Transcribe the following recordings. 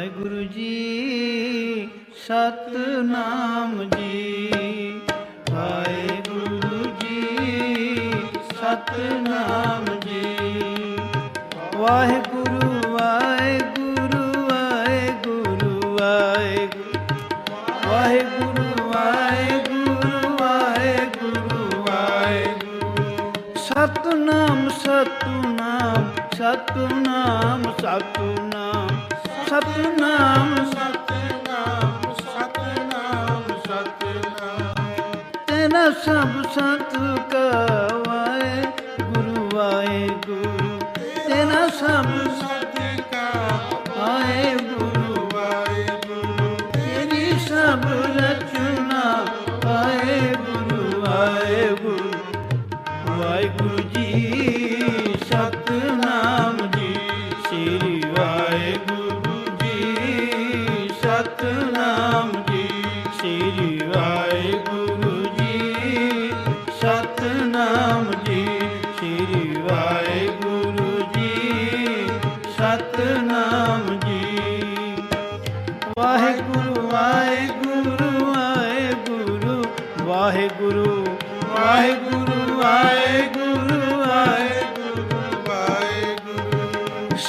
ਵਾਹਿਗੁਰੂ ਜੀ ਸਤਨਾਮ ਜੀ। ਵਾਹਿਗੁਰੂ ਜੀ ਸਤਨਾਮ ਜੀ। ਵਾਹਿਗੁਰੂ ਸਭ ਸਤ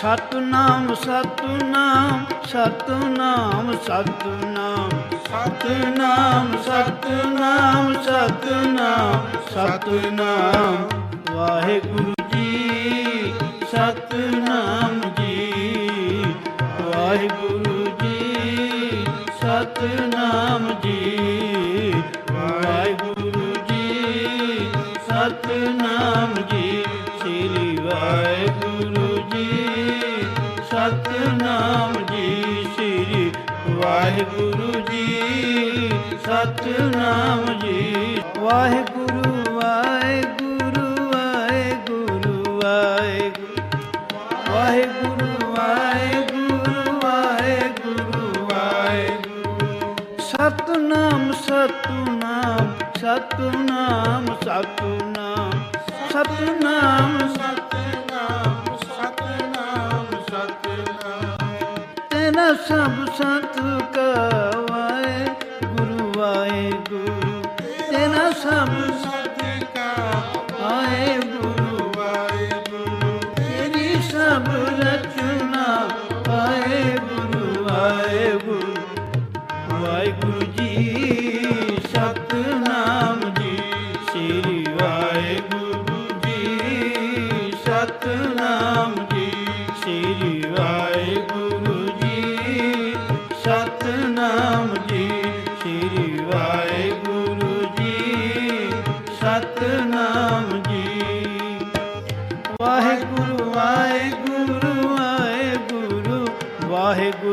ਸਤਨਾਮ ਸਤਨਾਮ ਸਤਨਾਮ ਸਤਨਾਮ ਸਤਨਾਮ ਸਤਨਾਮ ਸਤਨਾਮ ਸਤਨਾਮ। ਵਾਹਿਗੁਰੂ ਜੀ, ਸਤਨਾਮ ਜੀ। ਵਾਹਿਗੁਰੂ ਜੀ, ਸਤਨਾਮ ਜੀ। ਸਤਨਾਮ ਜੀ। ਵਾਹਿਗੁਰੂ ਵਾਹਿਗੁਰੂ ਵਾਹਿਗੁਰੂ ਵਾਹਿਗੁਰੂ। ਵਾਹਿਗੁਰੂ ਵਾਹਿਗੁਰੂ ਵਾਹਿਗੁਰੂ ਸਤਨਾਮ ਸਤਨਾਮ ਸਤਨਾਮ ਸਤਨਾਮ। ਸਤਨਾਮ ਸਤਨਾਮ ਸਤਨਾਮ ਸਤਨਾਮ। ਤੇਰਾ ਸਭ ਸਤ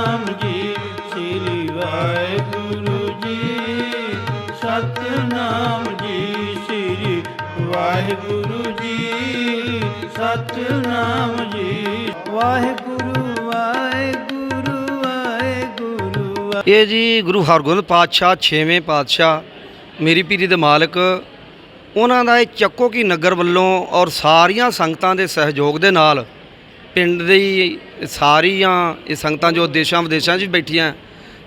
ਸਤਨਾਮ ਜੀ, ਸ੍ਰੀ ਵਾਹਿਗੁਰੂ ਜੀ। ਸਤਨਾਮ ਜੀ, ਸ੍ਰੀ ਵਾਹਿਗੁਰੂ ਜੀ। ਸਤਨਾਮ ਜੀ। ਵਾਹਿਗੁਰੂ ਵਾਹਿਗੁਰੂ ਵਾਹਿਗੁਰੂ ਇਹ ਜੀ ਗੁਰੂ ਹਰਗੋਬਿੰਦ ਪਾਤਸ਼ਾਹ 6ਵੇਂ ਪਾਤਸ਼ਾਹ, ਮੇਰੀ ਪੀਰੀ ਦੇ ਮਾਲਕ, ਉਹਨਾਂ ਦਾ ਇਹ ਚੱਕੋ ਕੀ ਨਗਰ ਵੱਲੋਂ ਔਰ ਸਾਰੀਆਂ ਸੰਗਤਾਂ ਦੇ ਸਹਿਯੋਗ ਦੇ ਨਾਲ ਪਿੰਡ ਦੀ ਸਾਰੀਆਂ ਇਹ ਸੰਗਤਾਂ ਜੋ ਦੇਸ਼ਾਂ ਵਿਦੇਸ਼ਾਂ 'ਚ ਬੈਠੀਆਂ,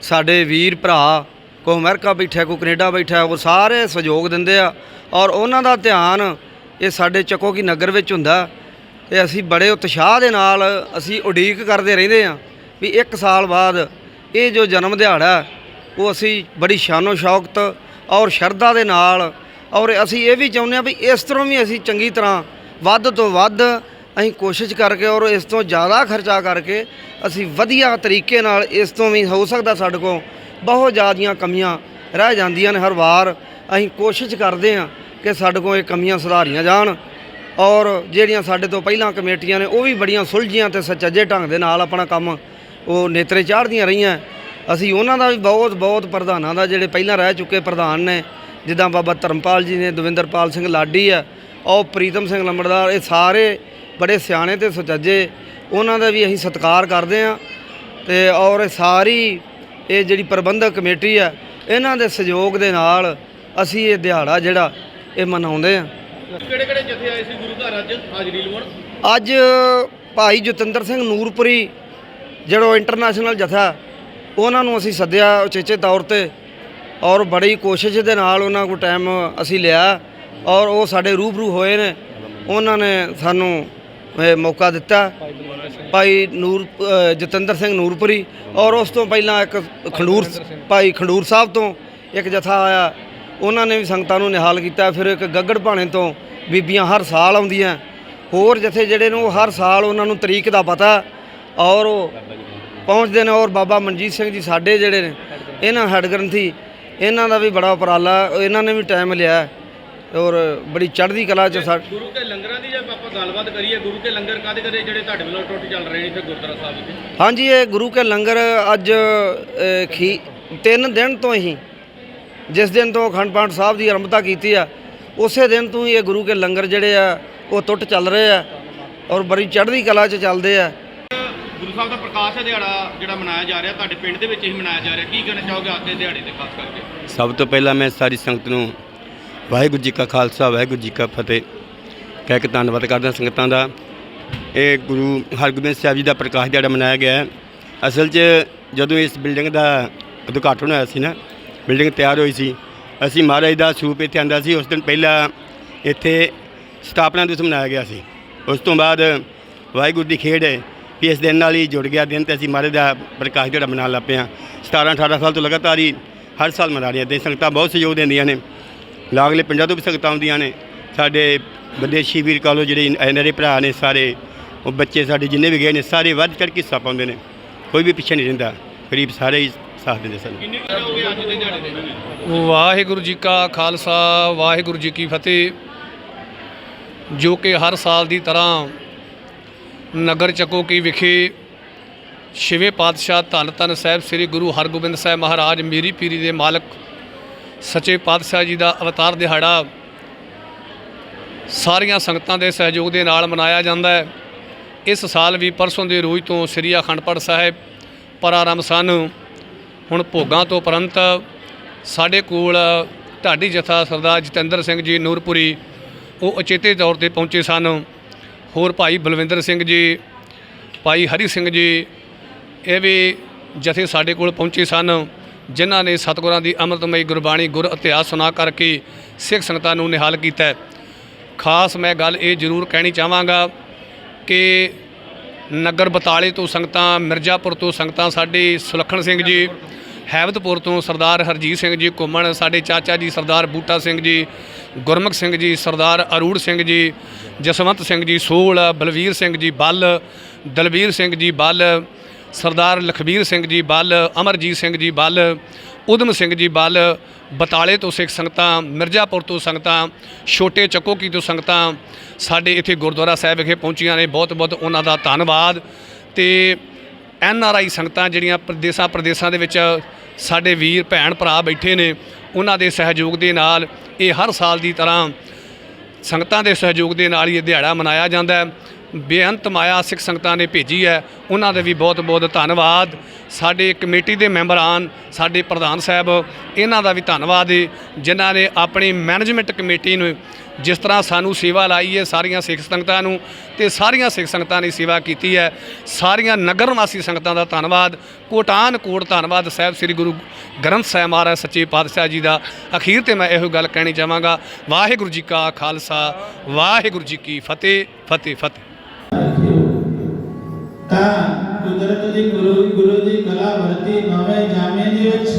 ਸਾਡੇ ਵੀਰ ਭਰਾ ਕੋ ਅਮਰੀਕਾ ਬੈਠਾ ਕੋ ਕੈਨੇਡਾ ਬੈਠਾ ਉਹ ਸਾਰੇ ਸਹਿਯੋਗ ਦਿੰਦੇ ਆ ਔਰ ਉਹਨਾਂ ਦਾ ਧਿਆਨ ਇਹ ਸਾਡੇ ਚੱਕੋ ਕੀ ਨਗਰ ਵਿੱਚ ਹੁੰਦਾ ਤੇ ਅਸੀਂ ਬੜੇ ਉਤਸ਼ਾਹ ਦੇ ਨਾਲ ਅਸੀਂ ਉਡੀਕ ਕਰਦੇ ਰਹਿੰਦੇ ਆ ਵੀ ਇੱਕ ਸਾਲ ਬਾਅਦ ਇਹ ਜੋ ਜਨਮ ਦਿਹਾੜਾ, ਉਹ ਅਸੀਂ ਬੜੀ ਸ਼ਾਨੋ ਸ਼ੌਕਤ ਔਰ ਸ਼ਰਧਾ ਦੇ ਨਾਲ ਔਰ ਅਸੀਂ ਇਹ ਵੀ ਚਾਹੁੰਦੇ ਆ ਵੀ ਇਸ ਤਰ੍ਹਾਂ ਵੀ ਅਸੀਂ ਚੰਗੀ ਤਰ੍ਹਾਂ ਵੱਧ ਤੋਂ ਵੱਧ ਅਸੀਂ ਕੋਸ਼ਿਸ਼ ਕਰਕੇ ਔਰ ਇਸ ਤੋਂ ਜ਼ਿਆਦਾ ਖਰਚਾ ਕਰਕੇ ਅਸੀਂ ਵਧੀਆ ਤਰੀਕੇ ਨਾਲ ਇਸ ਤੋਂ ਵੀ ਹੋ ਸਕਦਾ ਸਾਡੇ ਕੋਲ ਬਹੁਤ ਜ਼ਿਆਦੀਆਂ ਕਮੀਆਂ ਰਹਿ ਜਾਂਦੀਆਂ ਨੇ ਹਰ ਵਾਰ। ਅਸੀਂ ਕੋਸ਼ਿਸ਼ ਕਰਦੇ ਹਾਂ ਕਿ ਸਾਡੇ ਕੋਲ ਇਹ ਕਮੀਆਂ ਸੁਧਾਰੀਆਂ ਜਾਣ ਔਰ ਜਿਹੜੀਆਂ ਸਾਡੇ ਤੋਂ ਪਹਿਲਾਂ ਕਮੇਟੀਆਂ ਨੇ ਉਹ ਵੀ ਬੜੀਆਂ ਸੁਲਝੀਆਂ ਤੇ ਸੁਚੱਜੇ ਢੰਗ ਦੇ ਨਾਲ ਆਪਣਾ ਕੰਮ ਉਹ ਨੇਤਰੇ ਚਾੜਦੀਆਂ ਰਹੀਆਂ। ਅਸੀਂ ਉਹਨਾਂ ਦਾ ਵੀ ਬਹੁਤ ਬਹੁਤ ਪ੍ਰਧਾਨਾਂ ਦਾ ਜਿਹੜੇ ਪਹਿਲਾਂ ਰਹਿ ਚੁੱਕੇ ਪ੍ਰਧਾਨ ਨੇ, ਜਿੱਦਾਂ ਬਾਬਾ ਧਰਮਪਾਲ ਜੀ ਨੇ, ਦਵਿੰਦਰਪਾਲ ਸਿੰਘ ਲਾਡੀ ਆ ਔਰ ਪ੍ਰੀਤਮ ਸਿੰਘ ਲੰਬੜਦਾਰ, ਇਹ ਸਾਰੇ ਬੜੇ ਸਿਆਣੇ ਤੇ ਸੁਚੱਜੇ ਉਹਨਾਂ ਦਾ ਵੀ ਅਸੀਂ ਸਤਿਕਾਰ ਕਰਦੇ ਆ ਤੇ ਔਰ ਸਾਰੀ ਇਹ ਜਿਹੜੀ ਪ੍ਰਬੰਧਕ ਕਮੇਟੀ ਆ ਇਹਨਾਂ ਦੇ ਸਹਿਯੋਗ ਦੇ ਨਾਲ ਅਸੀਂ ਇਹ ਦਿਹਾੜਾ ਜਿਹੜਾ ਇਹ ਮਨਾਉਂਦੇ ਆ ਕਿਹੜੇ ਕਿਹੜੇ ਜਥੇ ਆਏ ਸੀ ਗੁਰੂ ਘਰ ਅੱਜ? ਹਾਜ਼ਰੀ ਲਵਾਉਣ। ਅੱਜ ਭਾਈ ਜਤਿੰਦਰ ਸਿੰਘ ਨੂਰਪੁਰੀ ਜਿਹੜਾ ਇੰਟਰਨੈਸ਼ਨਲ ਜਥਾ ਉਹਨਾਂ ਨੂੰ ਅਸੀਂ ਸੱਦਿਆ ਉਚੇਚੇ ਤੌਰ ਤੇ ਔਰ ਬੜੀ ਕੋਸ਼ਿਸ਼ ਦੇ ਨਾਲ ਉਹਨਾਂ ਕੋਲ ਟਾਈਮ ਅਸੀਂ ਲਿਆ ਔਰ ਉਹ ਸਾਡੇ ਰੂਬਰੂ ਹੋਏ ਨੇ। ਉਹਨਾਂ ਨੇ ਸਾਨੂੰ ਮੌਕਾ ਦਿੱਤਾ ਭਾਈ ਨੂਰ ਜਤਿੰਦਰ ਸਿੰਘ ਨੂਰਪੁਰੀ ਔਰ ਉਸ ਤੋਂ ਪਹਿਲਾਂ ਇੱਕ ਖੰਡੂਰ ਭਾਈ ਖੰਡੂਰ ਸਾਹਿਬ ਤੋਂ ਇੱਕ ਜਥਾ ਆਇਆ। ਉਹਨਾਂ ਨੇ ਵੀ ਸੰਗਤਾਂ ਨੂੰ ਨਿਹਾਲ ਕੀਤਾ। ਫਿਰ ਇੱਕ ਗੱਗੜ ਭਾਣੇ ਤੋਂ ਬੀਬੀਆਂ ਹਰ ਸਾਲ ਆਉਂਦੀਆਂ। ਹੋਰ ਜਥੇ ਜਿਹੜੇ ਨੇ ਉਹ ਹਰ ਸਾਲ ਉਹਨਾਂ ਨੂੰ ਤਰੀਕ ਦਾ ਪਤਾ ਔਰ ਉਹ ਪਹੁੰਚਦੇ ਨੇ ਔਰ ਬਾਬਾ ਮਨਜੀਤ ਸਿੰਘ ਜੀ ਸਾਡੇ ਜਿਹੜੇ ਨੇ, ਇਹਨਾਂ ਹੈਡ ਗ੍ਰੰਥੀ ਇਹਨਾਂ ਦਾ ਵੀ ਬੜਾ ਉਪਰਾਲਾ, ਇਹਨਾਂ ਨੇ ਵੀ ਟਾਈਮ ਲਿਆ। ਔਰ ਬੜੀ ਚੜ੍ਹਦੀ ਕਲਾ ਚ ਸਾ ਗੁਰੂ ਕੇ ਲੰਗਰਾਂ ਦੀ ਜੇ ਆਪਾਂ ਗੱਲਬਾਤ ਕਰੀਏ ਗੁਰੂ ਕੇ ਲੰਗਰ ਕਾਦੇ ਕਦੇ ਜਿਹੜੇ ਤੁਹਾਡੇ ਵੱਲੋਂ ਟੁੱਟ ਚੱਲ ਰਹੇ ਨੇ ਇੱਥੇ ਗੁਰਦੁਆਰਾ ਸਾਹਿਬ ਵਿੱਚ। ਹਾਂਜੀ ਇਹ ਗੁਰੂ ਕੇ ਲੰਗਰ ਅੱਜ ਅ, ਖੀ ਤਿੰਨ ਦਿਨ ਤੋਂ ਹੀ ਜਿਸ ਦਿਨ ਤੋਂ ਅਖੰਡ ਪਾਠ ਸਾਹਿਬ ਦੀ ਆਰੰਭਤਾ ਕੀਤੀ ਆ ਉਸੇ ਦਿਨ ਤੋਂ ਹੀ ਇਹ ਗੁਰੂ ਕੇ ਲੰਗਰ ਜਿਹੜੇ ਆ ਉਹ ਟੁੱਟ ਚੱਲ ਰਹੇ ਆ ਔਰ ਬੜੀ ਚੜ੍ਹਦੀ ਕਲਾ 'ਚ ਚੱਲਦੇ ਆ। ਗੁਰੂ ਸਾਹਿਬ ਦਾ ਪ੍ਰਕਾਸ਼ ਦਿਹਾੜਾ ਜਿਹੜਾ ਮਨਾਇਆ ਜਾ ਰਿਹਾ ਤੁਹਾਡੇ ਪਿੰਡ ਦੇ ਵਿੱਚ ਹੀ ਮਨਾਇਆ ਜਾ ਰਿਹਾ। ਕੀ ਕਹਿਣਾ ਚਾਹੋਗੇ ਅੱਜ ਦੇ ਦਿਹਾੜੇ ਤੇ ਖਾਸ ਕਰਕੇ? ਸਭ ਤੋਂ ਪਹਿਲਾਂ ਮੈਂ ਸਾਰੀ ਸੰਗਤ ਨੂੰ ਵਾਹਿਗੁਰੂ ਜੀ ਕਾ ਖਾਲਸਾ, ਵਾਹਿਗੁਰੂ ਜੀ ਕਾ ਫਤਿਹ। ਕਹਿ ਕੇ ਧੰਨਵਾਦ ਕਰਦਾ ਸੰਗਤਾਂ ਦਾ। ਇਹ ਗੁਰੂ ਹਰਗੋਬਿੰਦ ਸਾਹਿਬ ਜੀ ਦਾ ਪ੍ਰਕਾਸ਼ ਦਿਹਾੜਾ ਮਨਾਇਆ ਗਿਆ ਹੈ। ਅਸਲ 'ਚ ਜਦੋਂ ਇਸ ਬਿਲਡਿੰਗ ਦਾ ਉਦਘਾਟਨ ਹੋਇਆ ਸੀ ਨਾ, ਬਿਲਡਿੰਗ ਤਿਆਰ ਹੋਈ ਸੀ, ਅਸੀਂ ਮਹਾਰਾਜ ਦਾ ਸਰੂਪ ਇੱਥੇ ਆਂਦਾ ਸੀ, ਉਸ ਦਿਨ ਪਹਿਲਾਂ ਇੱਥੇ ਸਥਾਪਨਾ ਦਿਵਸ ਮਨਾਇਆ ਗਿਆ ਸੀ। ਉਸ ਤੋਂ ਬਾਅਦ ਵਾਹਿਗੁਰੂ ਦੀ ਖੇਡ ਹੈ ਵੀ ਇਸ ਦਿਨ ਨਾਲ ਹੀ ਜੁੜ ਗਿਆ ਦਿਨ ਤੇ ਅਸੀਂ ਮਹਾਰਾਜ ਦਾ ਪ੍ਰਕਾਸ਼ ਦਿਹਾੜਾ ਮਨਾਉਣ ਲੱਗ ਪਏ ਹਾਂ। 17 18 ਸਾਲ ਤੋਂ ਲਗਾਤਾਰ ਹੀ ਹਰ ਸਾਲ ਮਨਾ ਰਹੀਆਂ ਤੇ ਸੰਗਤਾਂ ਬਹੁਤ ਸਹਿਯੋਗ ਦਿੰਦੀਆਂ ਨੇ। ਲਾਗਲੇ ਪਿੰਡਾਂ ਤੋਂ ਵੀ ਸੰਗਤਾਂ ਆਉਂਦੀਆਂ ਨੇ। ਸਾਡੇ ਵਿਦੇਸ਼ੀ ਵੀਰ ਕਾਲੋ ਜਿਹੜੇ ਐਨਆਰਏ ਭਰਾ ਨੇ ਸਾਰੇ ਉਹ ਬੱਚੇ ਸਾਡੇ ਜਿੰਨੇ ਵੀ ਗਏ ਨੇ ਸਾਰੇ ਵੱਧ ਚੜ੍ਹ ਕੇ ਹਿੱਸਾ ਪਾਉਂਦੇ ਨੇ। ਕੋਈ ਵੀ ਪਿੱਛੇ ਨਹੀਂ ਰਹਿੰਦਾ। ਕਰੀਬ ਸਾਰੇ ਹੀ ਸਾਥ ਦਿੰਦੇ ਸਨ। ਵਾਹਿਗੁਰੂ ਜੀ ਕਾ ਖਾਲਸਾ ਵਾਹਿਗੁਰੂ ਜੀ ਕੀ ਫਤਿਹ। ਜੋ ਕਿ ਹਰ ਸਾਲ ਦੀ ਤਰ੍ਹਾਂ ਨਗਰ ਚੱਕੋ ਕੀ ਵਿਖੇ ਛੇਵੇਂ ਪਾਤਸ਼ਾਹ ਧੰਨ ਧੰਨ ਸਾਹਿਬ ਸ੍ਰੀ ਗੁਰੂ ਹਰਗੋਬਿੰਦ ਸਾਹਿਬ ਮਹਾਰਾਜ ਮੇਰੀ ਪੀਰੀ ਦੇ ਮਾਲਕ ਸੱਚੇ ਪਾਤਸ਼ਾਹ ਜੀ ਦਾ ਅਵਤਾਰ ਦਿਹਾੜਾ ਸਾਰੀਆਂ ਸੰਗਤਾਂ ਦੇ ਸਹਿਯੋਗ ਦੇ ਨਾਲ ਮਨਾਇਆ ਜਾਂਦਾ ਹੈ। ਇਸ ਸਾਲ ਵੀ ਪਰਸੋਂ ਦੇ ਰੋਜ਼ ਤੋਂ ਸ੍ਰੀ ਅਖੰਡ ਪਾਠ ਸਾਹਿਬ ਪਰਾਰੰਭ ਸਨ। ਹੁਣ ਭੋਗਾਂ ਤੋਂ ਉਪਰੰਤ ਸਾਡੇ ਕੋਲ ਢਾਡੀ ਜਥਾ ਸਰਦਾਰ ਜਤਿੰਦਰ ਸਿੰਘ ਜੀ ਨੂਰਪੁਰੀ, ਉਹ ਅਚੇਤੇ ਤੌਰ ਤੇ ਪਹੁੰਚੇ ਸਨ। ਹੋਰ ਭਾਈ ਬਲਵਿੰਦਰ ਸਿੰਘ ਜੀ, ਭਾਈ ਹਰੀ ਸਿੰਘ ਜੀ, ਇਹ ਵੀ ਜਥੇ ਸਾਡੇ ਕੋਲ ਪਹੁੰਚੇ ਸਨ। ਜਿਨ੍ਹਾਂ ਨੇ ਸਤਿਗੁਰਾਂ ਦੀ ਅੰਮ੍ਰਿਤਮਈ ਗੁਰਬਾਣੀ ਗੁਰ ਇਤਿਹਾਸ ਸੁਣਾ ਕਰਕੇ ਸਿੱਖ ਸੰਗਤਾਂ ਨੂੰ ਨਿਹਾਲ ਕੀਤਾ ਹੈ। ਖਾਸ ਮੈਂ ਗੱਲ ਇਹ ਜ਼ਰੂਰ ਕਹਿਣੀ ਚਾਹਾਂਗਾ ਕਿ ਨਗਰ ਬਤਾਲੇ ਤੋਂ ਸੰਗਤਾਂ, ਮਿਰਜ਼ਾਪੁਰ ਤੋਂ ਸੰਗਤਾਂ, ਸਾਡੇ ਸੁਲੱਖਣ ਸਿੰਘ ਜੀ ਹੈਵਤਪੁਰ ਤੋਂ ਸਰਦਾਰ ਹਰਜੀਤ ਸਿੰਘ ਜੀ ਘੁੰਮਣ, ਸਾਡੇ ਚਾਚਾ ਜੀ ਸਰਦਾਰ ਬੂਟਾ ਸਿੰਘ ਜੀ, ਗੁਰਮੁਖ ਸਿੰਘ ਜੀ, ਸਰਦਾਰ ਅਰੂੜ ਸਿੰਘ ਜੀ, ਜਸਵੰਤ ਸਿੰਘ ਜੀ ਸੋਲ ਬਲਵੀਰ ਸਿੰਘ ਜੀ, ਬੱਲ ਦਲਵੀਰ ਸਿੰਘ ਜੀ, ਬੱਲ ਸਰਦਾਰ ਲਖਬੀਰ ਸਿੰਘ ਜੀ ਬੱਲ, ਅਮਰਜੀਤ ਸਿੰਘ ਜੀ ਬੱਲ, ਉਦਮ ਸਿੰਘ ਜੀ ਬੱਲ ਬਤਾਲੇ ਤੋਂ ਸਿੱਖ ਸੰਗਤਾਂ, ਮਿਰਜ਼ਾਪੁਰ ਤੋਂ ਸੰਗਤਾਂ, ਛੋਟੇ ਚੱਕੋਕੀ ਤੋਂ ਸੰਗਤਾਂ ਸਾਡੇ ਇੱਥੇ ਗੁਰਦੁਆਰਾ ਸਾਹਿਬ ਵਿਖੇ ਪਹੁੰਚੀਆਂ ਨੇ। ਬਹੁਤ ਬਹੁਤ ਉਹਨਾਂ ਦਾ ਧੰਨਵਾਦ। ਤੇ ਐਨ ਆਰ ਆਈ ਸੰਗਤਾਂ ਜਿਹੜੀਆਂ ਪ੍ਰਦੇਸਾਂ ਪ੍ਰਦੇਸਾਂ ਦੇ ਵਿੱਚ ਸਾਡੇ ਵੀਰ, ਭੈਣ, ਭਰਾ ਬੈਠੇ ਨੇ, ਉਹਨਾਂ ਦੇ ਸਹਿਯੋਗ ਦੇ ਨਾਲ ਇਹ ਹਰ ਸਾਲ ਦੀ ਤਰ੍ਹਾਂ ਸੰਗਤਾਂ ਦੇ ਸਹਿਯੋਗ ਦੇ ਨਾਲ ਹੀ ਇਹ ਦਿਹਾੜਾ ਮਨਾਇਆ ਜਾਂਦਾ ਹੈ। ਬੇਅੰਤ ਮਾਇਆ ਸਿੱਖ ਸੰਗਤਾਂ ਨੇ ਭੇਜੀ ਹੈ। ਉਹਨਾਂ ਦੇ ਵੀ ਬਹੁਤ ਬਹੁਤ ਧੰਨਵਾਦ। ਸਾਡੇ ਕਮੇਟੀ ਦੇ ਮੈਂਬਰਾਂ ਸਾਡੇ ਪ੍ਰਧਾਨ ਸਾਹਿਬ, ਇਹਨਾਂ ਦਾ ਵੀ ਧੰਨਵਾਦ ਹੈ ਜਿਨ੍ਹਾਂ ਨੇ ਆਪਣੀ ਮੈਨੇਜਮੈਂਟ ਕਮੇਟੀ ਨੂੰ ਜਿਸ ਤਰ੍ਹਾਂ ਸਾਨੂੰ ਸੇਵਾ ਲਾਈ ਹੈ ਸਾਰੀਆਂ ਸਿੱਖ ਸੰਗਤਾਂ ਨੂੰ ਤੇ ਸਾਰੀਆਂ ਸਿੱਖ ਸੰਗਤਾਂ ਨੇ ਸੇਵਾ ਕੀਤੀ ਹੈ। ਸਾਰੀਆਂ ਨਗਰ ਨਿਵਾਸੀ ਸੰਗਤਾਂ ਦਾ ਧੰਨਵਾਦ। ਕੋਟਾਨ ਕੋਟ ਧੰਨਵਾਦ ਸਾਹਿਬ ਸ੍ਰੀ ਗੁਰੂ ਗ੍ਰੰਥ ਸਾਹਿਬ ਮਹਾਰਾਜ ਸੱਚੇ ਪਾਤਸ਼ਾਹ ਜੀ ਦਾ। ਅਖੀਰ ਤੇ ਮੈਂ ਇਹੋ ਗੱਲ ਕਹਿਣੀ ਚਾਹਾਂਗਾ, ਵਾਹਿਗੁਰੂ ਜੀ ਕਾ ਖਾਲਸਾ, ਵਾਹਿਗੁਰੂ ਜੀ ਕੀ ਫਤਿਹ ਫਤਿਹ ਫਤਿਹ। ਤਾਂ ਕੁਦਰਤ ਦੀ ਗੁਰੂ ਗੁਰੂ ਦੀ ਕਲਾ ਵਰਤੀ ਨਾਵੇਂ ਜਾਮੇ ਦੇ ਵਿੱਚ।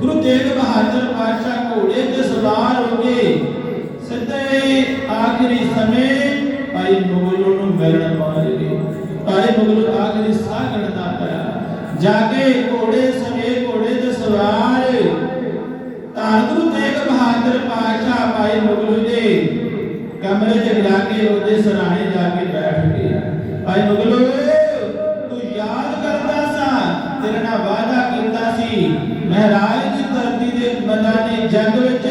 ਗੁਰੂ ਤੇਗ ਬਹਾਦਰ ਪਾਤਸ਼ਾਹ ਘੋੜੇ ਤੇ ਸਵਾਰ ਹੋ ਕੇ ਸਿੱਧੇ ਆਖਰੀ ਸਮੇਂ ਭਾਈ ਮੁਗਲੋਂ ਨੂੰ ਮਿਲਣ ਪਹੁੰਚੇ ਭਾਈ ਮੁਗਲ ਆਖਰੀ ਸਾਹ ਗਣਦਾ ਪਿਆ ਜਾ ਕੇ ਘੋੜੇ ਸਵੇ ਘੋੜੇ ਤੇ ਸਵਾਰ। ਤਾਂ ਗੁਰੂ ਤੇਗ ਬਹਾਦਰ ਪਾਤਸ਼ਾਹ ਭਾਈ ਮੁਗਲ ਦੇ ਕਮਰੇ 'ਚ ਕੇ ਉਹਦੇ ਸਰਾਣੇ ਜਾ ਕੇ ਬੈਠ ਗਏ। ਭਾਈ ਮੁਗਲੋ ਮਹਾਰਾਜ ਦੀ ਧਰਤੀ ਦੇ ਮੈਦਾਨੇ ਜੰਗ ਵਿੱਚ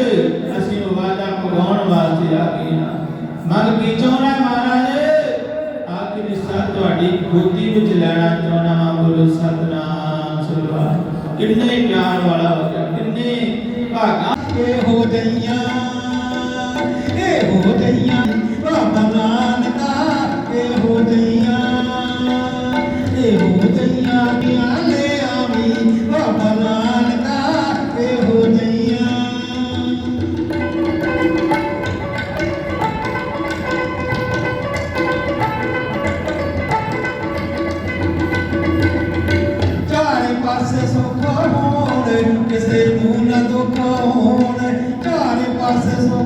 ਅਸੀਂ ਵਾਦਾ ਪਗਾਉਣ ਵਾਸਤੇ ਆ ਗਏ ਹਾਂ। ਮਨ ਕੀ ਚਾਹੁੰਦਾ ਮਹਾਰਾਜ? ਆਖਰੀ ਸਾਹ ਤੁਹਾਡੀ ਗੋਦੀ ਵਿੱਚ ਲੈਣਾ ਚਾਹੁੰਦਾ ਹਾਂ ਗੁਰੂ ਸਤਨਾਮ ਸੁਭਾ ਕਿੰਨੇ ਪਿਆਰ ਵਾਲਾ ਹੋ ਗਿਆ, ਕਿੰਨੇ ਭਾਗਾ ਕੇ ਹੋ ਗਈਆਂ, ਇਹ ਹੋ ਗਈਆਂ ਭਾਵਨਾ ਦਾ ਇਹ ਹੋ ਗਈਆਂ। ਸੁਖਾਉਣ ਘਰ ਪਾਸੇ ਸੁਖ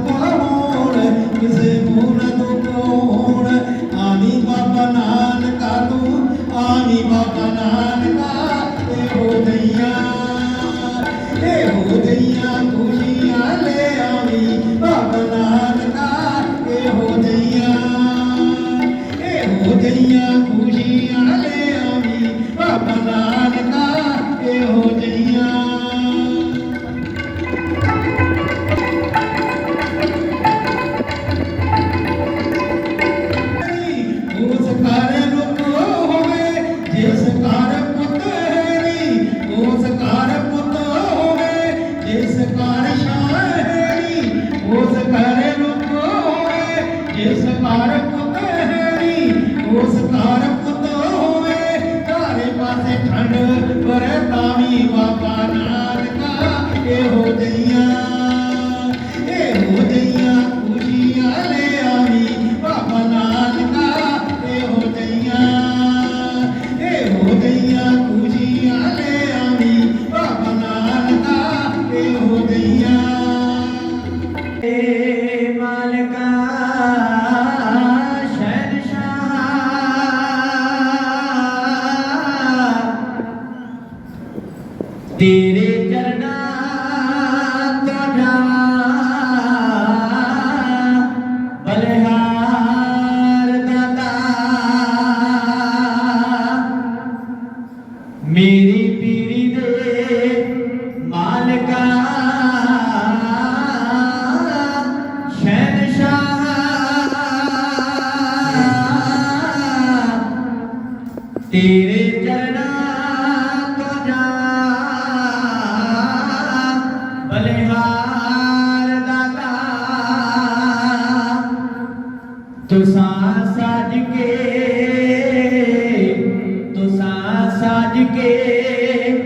ਸਾਜ ਕੇ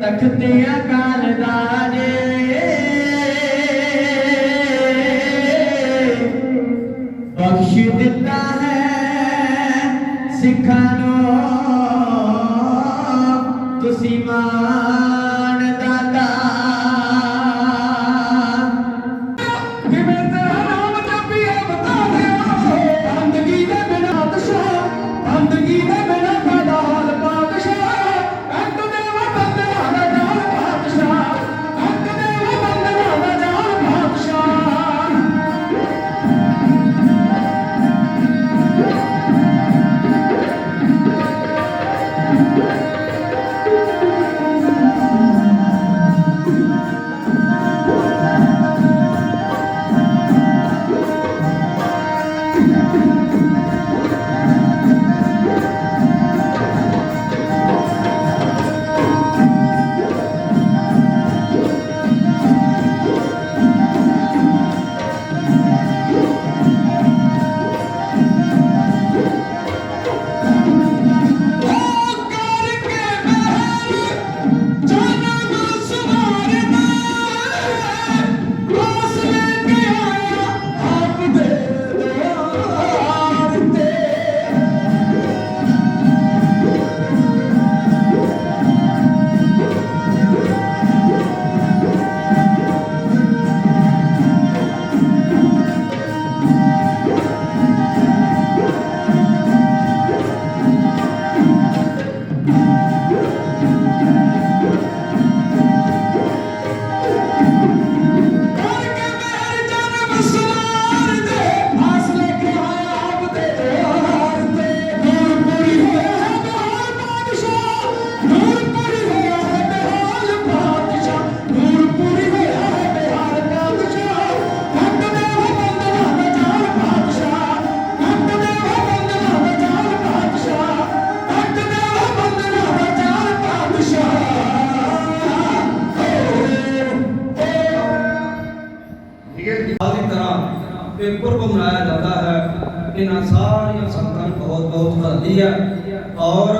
ਤਖਤਿਆਂ ਕਾਲ ਦਾ ਇਹਨਾਂ ਸਾਰੀਆਂ ਸੰਗਤਾਂ ਨੂੰ ਬਹੁਤ ਬਹੁਤ ਵਧਾਈ ਹੈ ਔਰ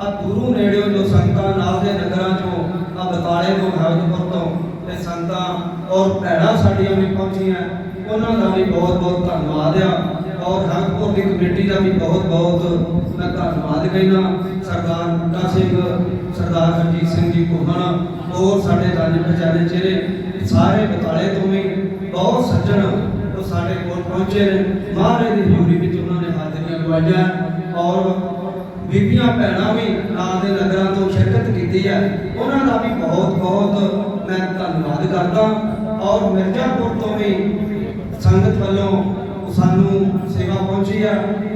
ਆ ਦੂਰੋਂ ਨੇੜਿਓਂ ਜੋ ਸੰਗਤਾਂ ਨਾਲ ਦੇ ਨਗਰਾਂ ਚੋਂ ਆ ਬਤਾਲੇ ਤੋਂ ਭਾਗਤਪੁਰ ਤੋਂ ਤੇ ਸੰਗਤਾਂ ਔਰ ਭੈਣਾਂ ਸਾਡੀਆਂ ਵੀ ਪਹੁੰਚੀਆਂ, ਉਹਨਾਂ ਦਾ ਵੀ ਬਹੁਤ ਬਹੁਤ ਧੰਨਵਾਦ ਆ। ਔਰ ਹਰਪੁਰ ਦੀ ਕਮੇਟੀ ਦਾ ਵੀ ਬਹੁਤ ਬਹੁਤ ਮੈਂ ਧੰਨਵਾਦ ਕਹਿੰਦਾ। ਸਰਦਾਰ ਬੁੱਢਾ ਸਿੰਘ, ਸਰਦਾਰ ਹਰਜੀਤ ਸਿੰਘ ਜੀ ਘੁੰਮਣ ਔਰ ਸਾਡੇ ਰਾਜੇ ਪਛਾਣੇ ਚਿਹਰੇ, ਸਾਰੇ ਬਤਾਲੇ ਤੋਂ ਵੀ ਬਹੁਤ ਸੱਜਣ ਸਾਡੇ ਕੋਲ ਪਹੁੰਚੇ ਨੇ। ਮਹਾਰਾਜ ਦੀ ਹਜ਼ੂਰੀ ਵਿੱਚ ਉਹਨਾਂ ਨੇ ਹਾਜ਼ਰੀਆਂ ਲਵਾਈਆਂ ਔਰ ਬੀਬੀਆਂ, ਭੈਣਾਂ ਵੀ ਨਾਲ ਦੇ ਨਗਰਾਂ ਤੋਂ ਸ਼ਿਰਕਤ ਕੀਤੀ ਹੈ। ਉਹਨਾਂ ਦਾ ਵੀ ਬਹੁਤ ਬਹੁਤ ਮੈਂ ਧੰਨਵਾਦ ਕਰਦਾ ਔਰ ਮਿਰਜ਼ਾਪੁਰ ਤੋਂ ਵੀ ਸੰਗਤ ਵੱਲੋਂ ਸਾਨੂੰ ਸੇਵਾ ਪਹੁੰਚੀ ਆ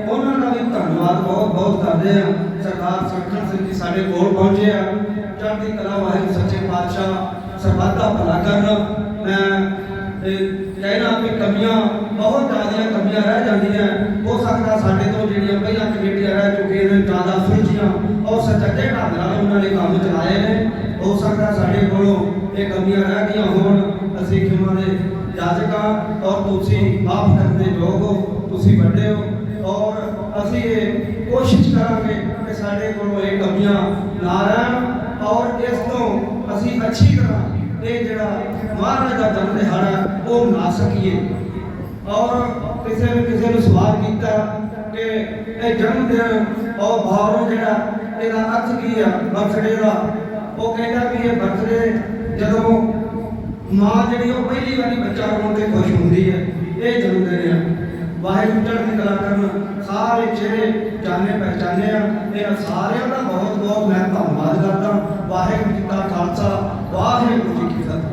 ਉਹਨਾਂ ਦਾ ਵੀ ਧੰਨਵਾਦ ਬਹੁਤ ਬਹੁਤ ਕਰਦੇ ਆ ਸਰਦਾਰ ਸੰਖਣ ਸਿੰਘ ਜੀ ਸਾਡੇ ਕੋਲ ਪਹੁੰਚੇ ਆ। ਚੜ੍ਹਦੀ ਕਲਾ ਵਾਹਿਗੁਰੂ, ਸੱਚੇ ਪਾਤਸ਼ਾਹ ਸਰਬੱਤ ਦਾ ਭਲਾ ਕਰਨ। ਮੈਂ ਇਹ ਕਹਿਣਾ ਕਿ ਕਮੀਆਂ, ਬਹੁਤ ਜ਼ਿਆਦੀਆਂ ਕਮੀਆਂ ਰਹਿ ਜਾਂਦੀਆਂ। ਹੋ ਸਕਦਾ ਸਾਡੇ ਤੋਂ ਜਿਹੜੀਆਂ ਪਹਿਲਾਂ ਕਮੇਟੀਆਂ ਰਹਿ ਚੁੱਕੀਆਂ ਨੇ, ਜ਼ਿਆਦਾ ਸੁਲਝੀਆਂ ਔਰ ਸੱਚੇ ਢੰਗ ਨਾਲ ਉਹਨਾਂ ਨੇ ਕੰਮ ਚਲਾਏ ਨੇ। ਹੋ ਸਕਦਾ ਸਾਡੇ ਕੋਲੋਂ ਇਹ ਕਮੀਆਂ ਰਹਿ ਗਈਆਂ ਹੋਣ। ਅਸੀਂ ਖਿਮਾ ਦੇ ਜਾਜਕਾਂ ਔਰ ਤੁਸੀਂ ਮਾਫ ਕਰਨ ਦੇ ਯੋਗ ਹੋ, ਤੁਸੀਂ ਵੱਡੇ ਹੋ। ਔਰ ਅਸੀਂ ਇਹ ਕੋਸ਼ਿਸ਼ ਕਰਾਂਗੇ ਕਿ ਸਾਡੇ ਕੋਲੋਂ ਇਹ ਕਮੀਆਂ ਨਾ ਰਹਿਣ ਔਰ ਇਸ ਤੋਂ ਅਸੀਂ ਅੱਛੀ ਤਰ੍ਹਾਂ ਇਹ ਜਿਹੜਾ ਮਹਾਰਾਜ ਦਾ ਜਨਮ ਦਿਹਾੜਾ ਉਹ ਮਨਾ ਸਕੀਏ। ਔਰ ਕਿਸੇ ਨੇ ਕਿਸੇ ਨੂੰ ਸਵਾਲ ਕੀਤਾ ਕਿ ਇਹ ਜਨਮ ਦਿਨ ਔਰ ਭਾਵ ਜਿਹੜਾ ਇਹਦਾ ਅਰਥ ਕੀ ਆ ਬਰਥਡੇ ਦਾ? ਉਹ ਕਹਿੰਦਾ ਵੀ ਇਹ ਬਰਥਡੇ ਜਦੋਂ ਮਾਂ ਜਿਹੜੀ, ਉਹ ਪਹਿਲੀ ਵਾਰੀ ਬੱਚਾ ਹੋਣ ਤੇ ਖੁਸ਼ ਹੁੰਦੀ ਹੈ, ਇਹ ਜਨਮ ਦਿਨ ਆ। ਵਾਹਿਗੁਰੂ ਚੜ੍ਹਦੀ ਕਲਾ ਕਰਨ ਸਾਰੇ ਜਿਹੜੇ ਜਾਣੇ ਪਹਿਚਾਨੇ ਆ। ਇਹਨਾਂ ਸਾਰਿਆਂ ਦਾ ਬਹੁਤ ਬਹੁਤ ਮੈਂ ਧੰਨਵਾਦ ਕਰਦਾ ਵਾਹਿਗੁਰੂ ਜੀ ਦਾ ਖਾਲਸਾ 와를 느낍니다.